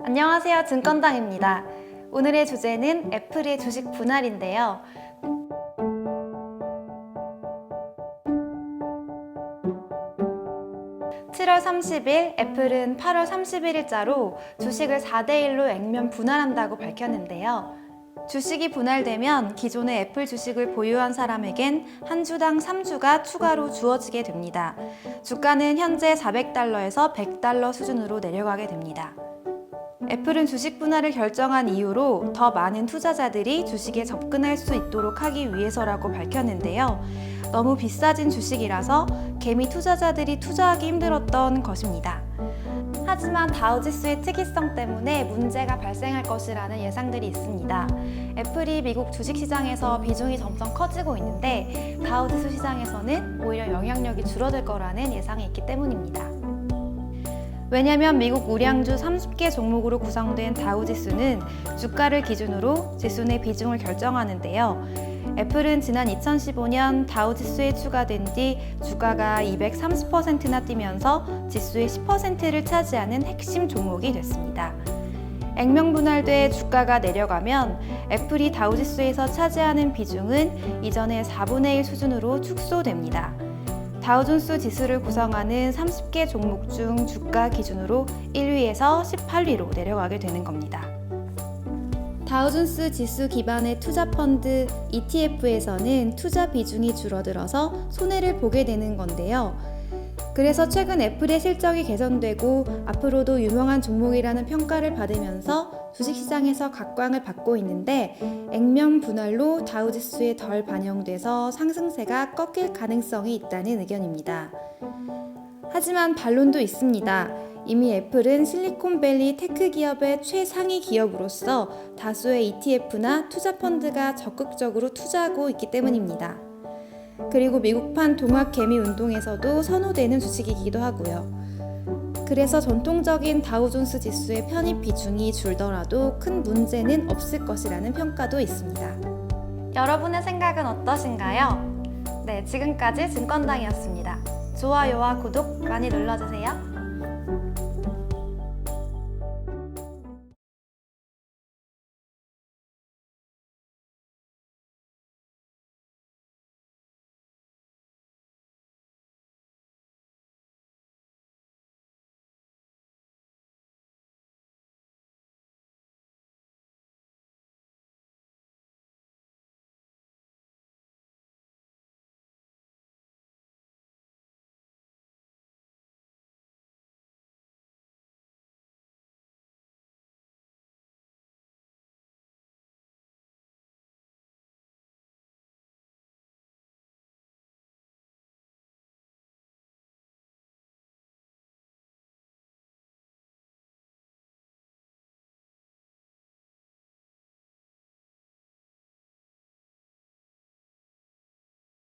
안녕하세요. 증권당입니다. 오늘의 주제는 애플의 주식 분할인데요. (7월 30일) 애플은 (8월 31일자로) 주식을 (4대1로) 액면 분할한다고 밝혔는데요. 주식이 분할되면 기존의 애플 주식을 보유한 사람에겐 한 주당 3주가 추가로 주어지게 됩니다. 주가는 현재 400달러에서 100달러 수준으로 내려가게 됩니다. 애플은 주식 분할을 결정한 이유로 더 많은 투자자들이 주식에 접근할 수 있도록 하기 위해서라고 밝혔는데요. 너무 비싸진 주식이라서 개미 투자자들이 투자하기 힘들었던 것입니다. 하지만 다우지수의 특이성 때문에 문제가 발생할 것이라는 예상들이 있습니다. 애플이 미국 주식시장에서 비중이 점점 커지고 있는데 다우지수 시장에서는 오히려 영향력이 줄어들 거라는 예상이 있기 때문입니다. 왜냐하면 미국 우량주 30개 종목으로 구성된 다우지수는 주가를 기준으로 지수 내 비중을 결정하는데요. 애플은 지난 2015년 다우 지수에 추가된 뒤 주가가 230%나 뛰면서 지수의 10%를 차지하는 핵심 종목이 됐습니다. 액면 분할돼 주가가 내려가면 애플이 다우 지수에서 차지하는 비중은 이전의 4분의 1 수준으로 축소됩니다. 다우존스 지수를 구성하는 30개 종목 중 주가 기준으로 1위에서 18위로 내려가게 되는 겁니다. 다우존스 지수 기반의 투자 펀드 ETF에서는 투자 비중이 줄어들어서 손해를 보게 되는 건데요. 그래서 최근 애플의 실적이 개선되고 앞으로도 유명한 종목이라는 평가를 받으면서 주식시장에서 각광을 받고 있는데 액면 분할로 다우지수에 덜 반영돼서 상승세가 꺾일 가능성이 있다는 의견입니다. 하지만 반론도 있습니다. 이미 애플은 실리콘밸리 테크 기업의 최상위 기업으로서 다수의 ETF나 투자 펀드가 적극적으로 투자하고 있기 때문입니다. 그리고 미국판 동학 개미 운동에서도 선호되는 주식이기도 하고요. 그래서 전통적인 다우존스 지수의 편입 비중이 줄더라도 큰 문제는 없을 것이라는 평가도 있습니다. 여러분의 생각은 어떠신가요? 네, 지금까지 증권당이었습니다. 좋아요와 구독 많이 눌러주세요.